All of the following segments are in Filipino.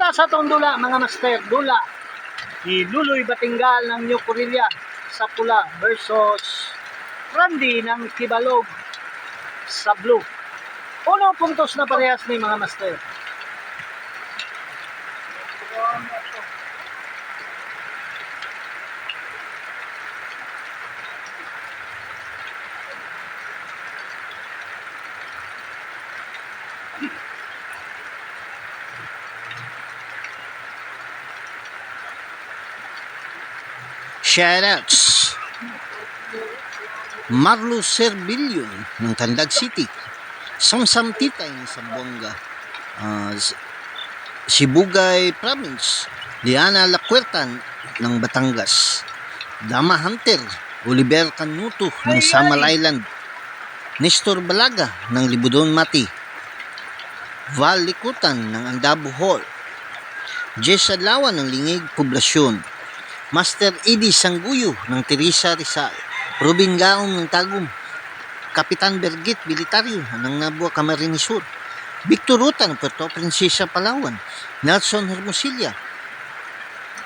Samtang sa itong dula, mga master, dula. Ni Luloy Batingal ng New Corilla sa pula versus Randy ng Kibalog sa blue. Uno puntos na parehas ni mga master. Shoutouts. Marlo Servillion ng Tandag City. Samsam Titay ng Sambuanga. Ah, S- Sibugay Province. Liana Lacuertan ng Batangas. Dama Hunter. Oliver Canuto ng Samal Island. Nestor Balaga ng Libudon Mati. Val Likutan ng Andabo Hall. Jess Adlawan ng Lingig Poblasyon. Master Eddie Sangguyo ng Teresa Rizal, Robin Gaong ng Tagum, Kapitan Bergit Militaryo ng Nabua Camarines Sur, Victor Ruta ng Puerto Princesa Palawan, Nelson Hermosilla,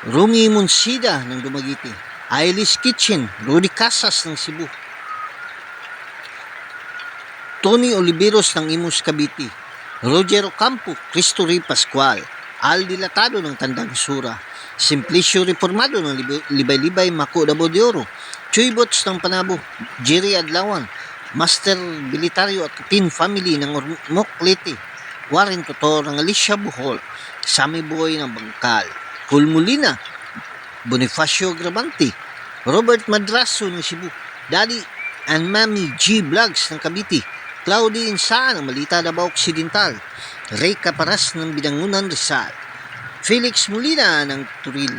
Rumi Munsida ng Dumaguete, Ailis Kitchen, Rudy Casas ng Cebu, Tony Oliveros ng Imus Cavite, Roger Ocampo, Cristo Rey Pascual, Al Dilatado ng Tandang Sura, Simplicio Reformado ng Libay-Libay Mako Dabo de Oro, Chuy Bots ng Panabo, Jerry Adlawan, Master Militario at Tin Family ng Ormoc Leyte, Warren Totor ng Alicia Bohol, Sammy Boy ng Bangkal, Col Molina, Bonifacio Gravante, Robert Madraso ng Cebu, Daddy and Mami G Vlogs ng Cavite, Claudie Insaan ng Malita Davao Occidental, Ray Caparas ng Bidangunan Rizal, Felix Molina ng Turil,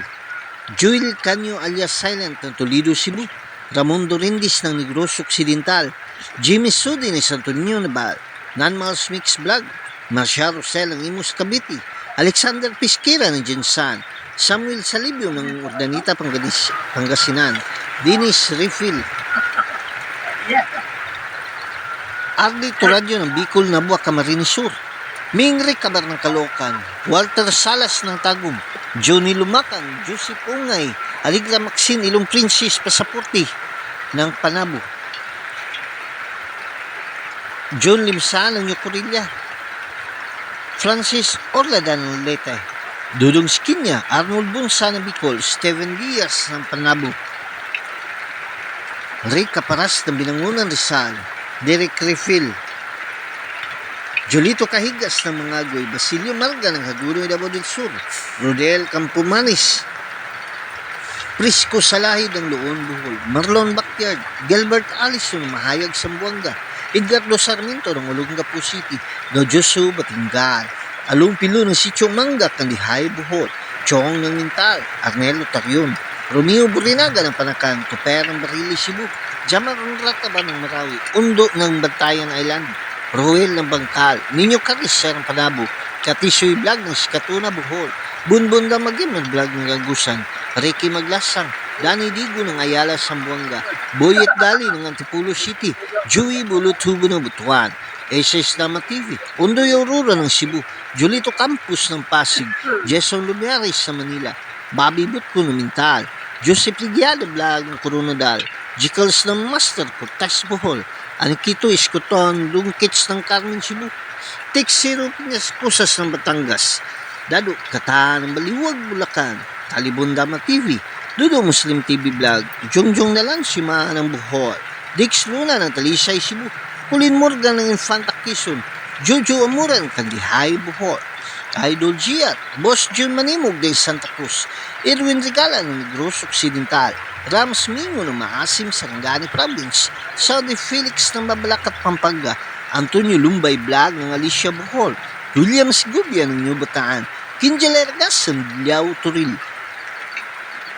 Joel Canyo alias Silent ng Toledo, Cebu, Ramon Dorindis ng Negros Occidental, Jimmy Sudi ng Santo Niño Nabal, Nanmals Mix Vlog, Marcia Rosel ng Imus Cavite, Alexander Pisquera ng Jensan, Samuel Salibio ng Urdanita Panganis, Pangasinan, Dennis Refill, Ardi Turadyo ng Bicol Nabua Camarines Sur, Mingri Kabar ng Kalokan, Walter Salas ng Tagum, Johnny Lumakan, Joseph Ungay, Aligra Maxine Ilong Princess Pasaporti ng Panabo, John Limsa ng Yukurilla, Francis Orladan ng Leyte, Dudong Skinya, Arnold Bunsa ng Bicol, Steven Diaz ng Panabo, Ray Caparas ng Binangunan Rizal, Derek Refill, Jolito Kahigas ng Mangagoy, Basilio Marga ng Hagunoy Davao del Sur, Rodel Campomanis, Prisco Salahid ng Loon Buhol, Marlon Backyard, Gilbert Allison ng Mahayag Sambuanga, Edgardo Sarmiento ng Olongapo City, Nojoso Batingal, Along Pilo ng Sitio Manga, Kandihay Buhol, Chong ng Mintal, Arnelo Tarion, Romeo Burinaga ng Panakan, Tuper ng Barili Cebu, Jamar Rataba ng Marawi, Undo ng Bantayan Island, Roel ng Bangkal, Ninyo Caris ng Panabo, Katisoy Vlog ng Sikatuna Bohol, Bunbun na Magim ng Vlog ng Gagusan, Ricky Maglasang, Danny Digo ng Ayala Sambuanga, Boyet Dali ng Antipulo City, Joey Bulutubo ng Butuan, SS Dama TV, Undoy Aurora ng Cebu, Julito Campus ng Pasig, Jason Lumiares sa Manila, Bobby Butko ng Mintal, Joseph Ligiado Vlog ng Coronadal, Jicals ng Master Cortez Bohol, Anikito Iscoton, Lungkits ng Carmen Cebu, Tek Zero Pinas Pusas ng Batangas, Dado Kata ng Baliwag Bulacan, Talibon Dama TV, Dudo Muslim TV Vlog, Jongjong na lang si Maa ng Bohol, Dix Luna ng Talisay Cebu, Kulin Morgan ng Infanta Quezon, Jojo Amura ng Kandihay Bohol, Idol Giat, Boss Jun Manimog ng Santa Cruz, Erwin Regala ng Negros Occidental, Rams Mingo ng Maasim Sarangani Province, Saudi Felix ng Babalak at Pampanga, Antonio Lumbay Vlog ng Alicia Bohol, William Sigubia ng New Bataan, Kinjal Ergas ng Liao Turil,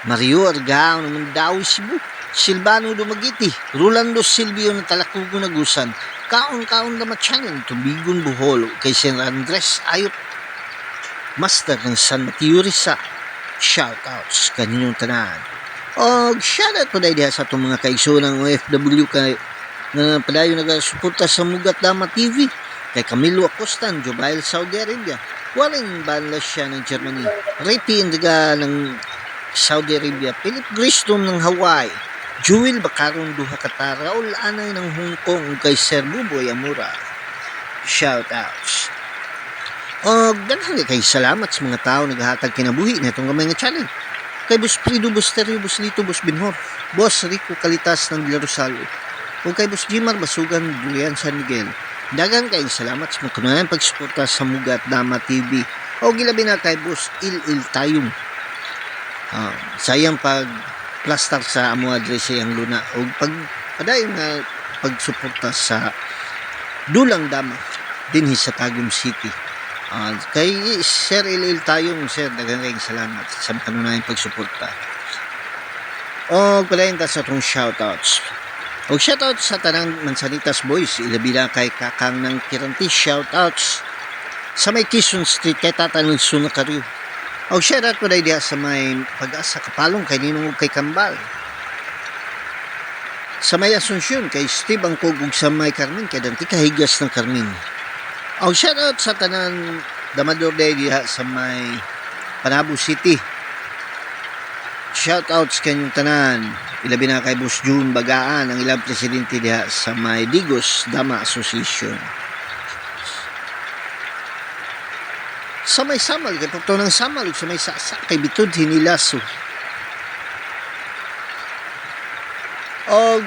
Mario Argao ng Mandawi Cebu, Silvano Dumagiti, Rolando Silvio ng Talakugo Nagusan, Kaon-kaon na matyanan, Tubigon Bohol, kay San Andres Ayot, Master ng San Mateo Rizal, shoutouts kaninyong tanan. O shoutout po dahil sa itong mga kaiso ng OFW kay na padayo nagasuporta sa Mugat Dama TV kay Camilo Acostan, Jubail, Saudi Arabia, Warren Banlasya ng Germany. Ricky Indiga ng Saudi Arabia. Philip Gristom ng Hawaii. Jewel Bacaron Duha Qatar. Raul Anay ng Hong Kong kay Sir Buboy Amura. Shoutouts. O, ganhan kay salamat sa mga tao naghahatag kinabuhi na itong gamay nga challenge. Kay Bus Prido, Bus Terrio, Bus Binhor, Boss Rico Kalitas ng Villa Rosal, o kay Bus Jimar Basugan, Julian San Miguel. Dagan kay salamat sa mga kunayan pagsuporta sa Mugat Dama TV. O gilabi na kay Bus Il Il Tayong. Ah, sayang pag plaster sa amo address ang luna o pag padayon nga pagsuporta sa Dulang Dama dinhi sa Tagum City. Ah, kay Sir Ilil tayong Sir kayong salamat sa kanunayang pagsuporta. O padayon ta sa atong shoutouts. O shoutout sa tanang Mansanitas Boys, ilabi na kay Kakang ng Kiranti, shoutouts sa may Quezon Street kay Tata Nelson Nakaryo. O shoutout ko na diya sa may pag-asa kapalong kay Ninong kay Kambal. Sa may Asunsyon kay Steve Angkog sa may Carmen kay Dante Kahigas ng Carmen. O shoutout sa tanan Damador day diha sa may Panabo City. Shoutouts kanyang tanan. Ilabi na kay Boss June Bagaan, ang ilang presidente diha sa may Digos Dama Association. Sa may samal, kay Pagto ng samal, sa may sasa, kay Bitud Hinilaso. O,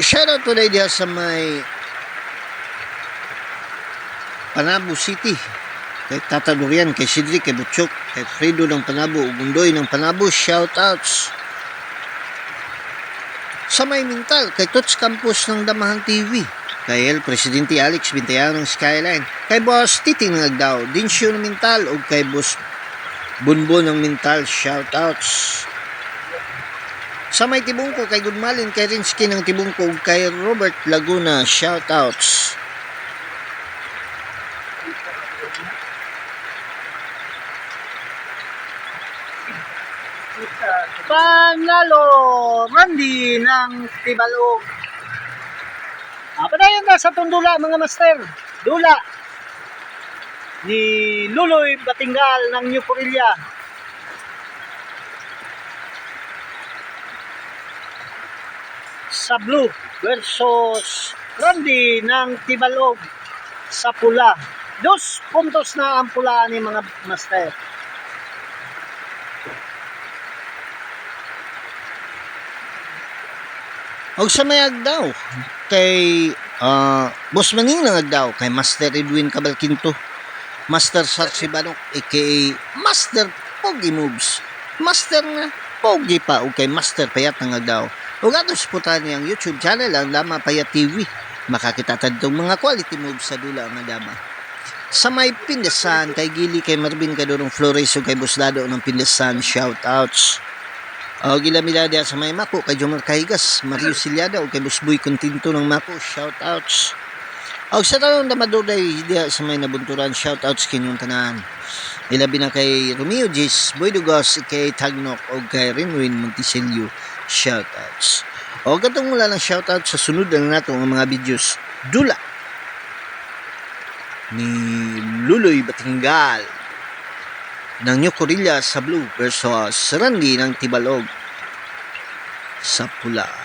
shoutout na diha sa may Panabo City. Kay Tata Durian, kay Sidri, kay Butchok, kay Fredo ng Panabo, ug Undoy ng Panabo, shoutouts. Sa may mental, kay Tots Campus ng Damahan TV, kay El Presidente Alex Bintayan ng Skyline, kay Boss Titi ng Agdao, Dinsyo ng mental, o kay Boss Bunbon ng mental, shoutouts. Sa may Tibungko, kay Gudmalin, kay Rinsky ng Tibungko, kay Robert Laguna, shoutouts. Panalo Randy ng Tibalog. Ah, na sa tundula mga master. Dula ni Luloy Batingal ng New Corilla. Sa blue versus Randy ng Tibalog sa pula. Dos puntos na ang pula ni mga master. Og sa may agdaw kay ah, Boss Maning ng agdaw kay Master Edwin Cabalquinto, Master Sarsi Banok aka Master Pogi Moves, Master nga Pogi pa o kay Master Payat ng agdaw. O ato suportahan niyang YouTube channel ang Lama Payat TV. Makakita tadtong mga quality moves sa dula nga dama. Sa may Pindasan, kay Gili, kay Marvin Kadurong Flores, o kay Buslado ng Pindasan, shoutouts. O gilamila dia sa may Mako kay Jomar Kahigas, Mario Silyada o kay Busboy Continto ng Mako, shoutouts. O sa tanong na maduday dia sa may nabunturan, shoutouts kinyong tanan. Ilabi na kay Romeo Gis, Boy Dugos, kay Tagnok o kay Renwin Monticelio, shoutouts. O katong wala ng shoutout sa sunod na nato ang mga videos. Dula ni Luloy Batinggal ng New Corilla sa blue versus Randy ng Tibalog sa pula.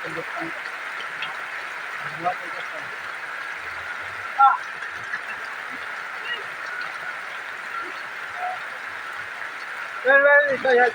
Well, well, ito yan,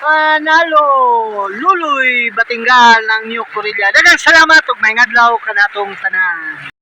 Toy. Panalo! Luloy Batingal ng New Corelia. Dagang salamat ug may ngadlaw kanatong tanan.